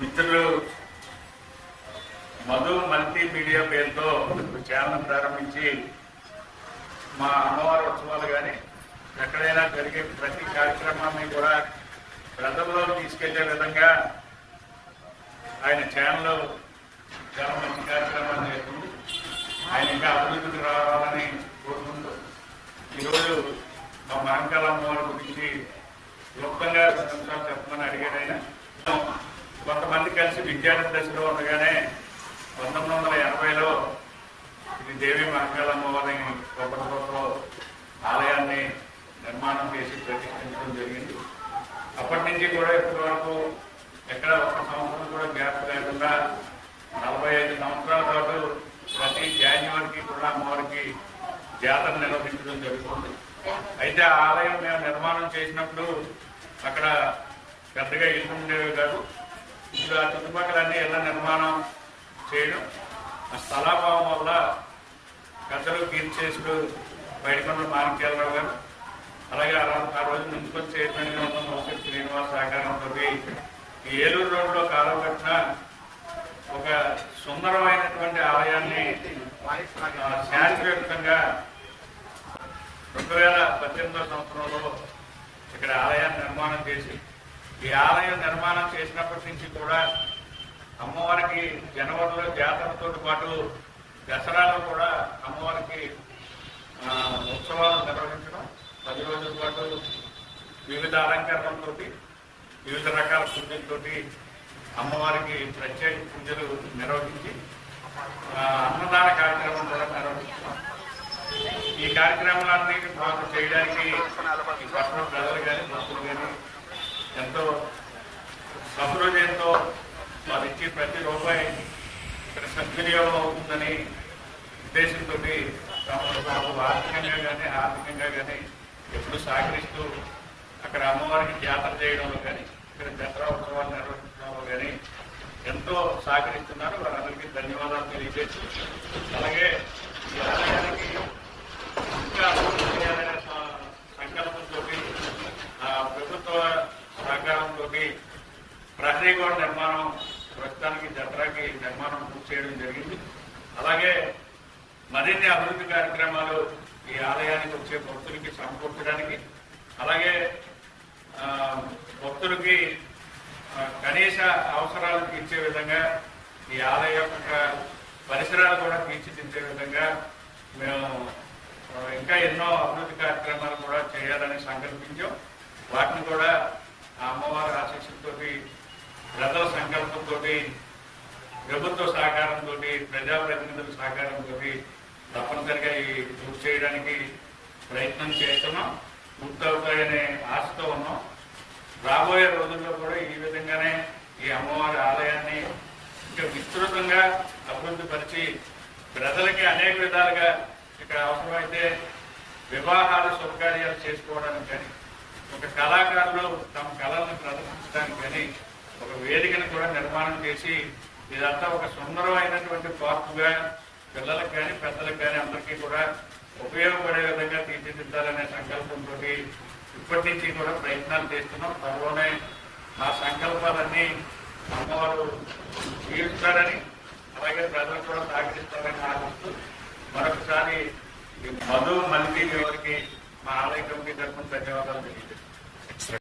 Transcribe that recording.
మిత్రులు Madhu multimedia పేరుతో channel ప్రారంభించి మా అమ్మవారి ఉత్సవాలు కానీ ఎక్కడైనా జరిగే ప్రతి కార్యక్రమాన్ని కూడా ప్రజల్లో తీసుకెళ్ళే విధంగా ఆయన ఛానల్ చాలా మంచి కార్యక్రమాలు చేస్తుంది ఆయన ఇంకా అభివృద్ధికి రావాలని కొంతమంది కలిసి విద్యార్థి దశలో ఉండగానే పంతొమ్మిది వందల ఎనభైలో ఇది దేవి మహంకాల అమ్మవారి గొప్పలో ఆలయాన్ని నిర్మాణం చేసి ప్రతిష్ఠించడం జరిగింది. అప్పటి నుంచి కూడా ఇప్పటి వరకు ఎక్కడ ఒక సంవత్సరం కూడా గ్యాప్ లేకుండా నలభై ఐదు సంవత్సరాల పాటు ప్రతి జాన్యువరికి కూడా అమ్మవారికి జాతర నిర్వహించడం జరుగుతుంది. అయితే ఆ ఆలయం మేము నిర్మాణం చేసినప్పుడు అక్కడ పెద్దగా ఇల్లు ఉండేవి కాదు. ఇప్పుడు ఆ చుట్టుపక్కల అన్ని నిర్మాణం చేయడం ఆ స్థలాభావం వల్ల పెద్దలు కీర్చేసుడు బయటకొండ మాణిక్యాలరావు గారు అలాగే ఆ రోజు- మున్సిపల్ చైర్మన్గా ఉన్న మోసే శ్రీనివాస్ సహకారంతో ఈ ఏలూరు రోడ్లో కాలం కట్టిన ఒక సుందరమైనటువంటి ఆలయాన్ని శాంతియుక్తంగా రెండు వేల పద్దెనిమిదో సంవత్సరంలో ఇక్కడ ఆలయాన్ని నిర్మాణం చేసి ఈ ఆలయం నిర్మాణం చేసినప్పటి నుంచి కూడా అమ్మవారికి జనవరిలో జాతరతో పాటు దసరాలో కూడా అమ్మవారికి ఉత్సవాలు నిర్వహించడం పది రోజుల పాటు వివిధ అలంకరణలతో వివిధ రకాల పూజలతో అమ్మవారికి ప్రత్యేక పూజలు నిర్వహించి అన్నదాన కార్యక్రమం కూడా నిర్వహించడం. ఈ కార్యక్రమాలన్నీ మాకు చేయడానికి ఈ పట్టణ ప్రజలు కానీ భక్తులు కానీ ఎంతో సహృదయంతో వారు ఇచ్చే ప్రతి రూపాయి ఇక్కడ సద్వినియోగం అవుతుందని ఉద్దేశంతో మాకు ఆర్థికంగా కానీ ఆర్థికంగా కానీ ఎప్పుడు సహకరిస్తూ అక్కడ అమ్మవారికి జాతర చేయడంలో కానీ ఇక్కడ దసరా ఉత్సవాలు నిర్వహించడంలో కానీ ఎంతో సహకరిస్తున్నారు. వారందరికీ ధన్యవాదాలు తెలియజేస్తూ అలాగే ఈ ఆలయానికి ఇంకా అభివృద్ధి చేయాలనే స- సంకల్పంతో ఆ, ప్రభుత్వ సహకారంతో ప్రహరీ గోడ నిర్మాణం ప్రస్తుతానికి దసరాకి నిర్మాణం పూర్తి చేయడం జరిగింది. అలాగే మరిన్ని అభివృద్ధి కార్యక్రమాలు ఈ ఆలయానికి వచ్చే భక్తులకి సమకూర్చడానికి అలాగే భక్తులకి కనీస అవసరాలు తీర్చే విధంగా ఈ ఆలయం యొక్క పరిసరాలు కూడా తీర్చిదిద్దే విధంగా మేము ఇంకా ఎన్నో అభివృద్ధి కార్యక్రమాలు కూడా చేయాలని సంకల్పించాం. వాటిని కూడా ఆ అమ్మవారి ఆశీస్సులతో ప్రజల సంకల్పంతో ప్రభుత్వ సహకారంతో ప్రజాప్రతినిధుల సహకారంతో తప్పనిసరిగా ఈ పూర్తి చేయడానికి ప్రయత్నం చేస్తున్నాం. పూర్తవుతాయనే ఆశతో ఉన్నాం. రాబోయే రోజుల్లో కూడా ఈ విధంగానే ఈ అమ్మవారి ఆలయాన్ని ఇంకా విస్తృతంగా అభివృద్ధి పరిచి ప్రజలకి అనేక విధాలుగా ఇక్కడ అవసరమైతే వివాహాలు శుభకార్యాలు చేసుకోవడానికి కానీ ఒక కళాకారులు తమ కళలను ప్రదర్శించడానికి కానీ ఒక వేదికను కూడా నిర్మాణం చేసి ఇదంతా ఒక సుందరమైనటువంటి పార్కుగా పిల్లలకు కానీ పెద్దలకు కానీ అందరికీ కూడా ఉపయోగపడే విధంగా తీర్చిదిద్దాలనే సంకల్పంతో ఇప్పటి నుంచి కూడా ప్రయత్నాలు చేస్తున్నాం. త్వరలోనే ఆ సంకల్పాలన్నీ అమ్మవారు తీరుస్తారని అలాగే ప్రజలు కూడా సహకరిస్తారని ఆశిస్తూ మరొకసారి మధు మల్లి గారికి మా ఆలయ కమిటీ తరఫున ధన్యవాదాలు తెలియజేస్తాం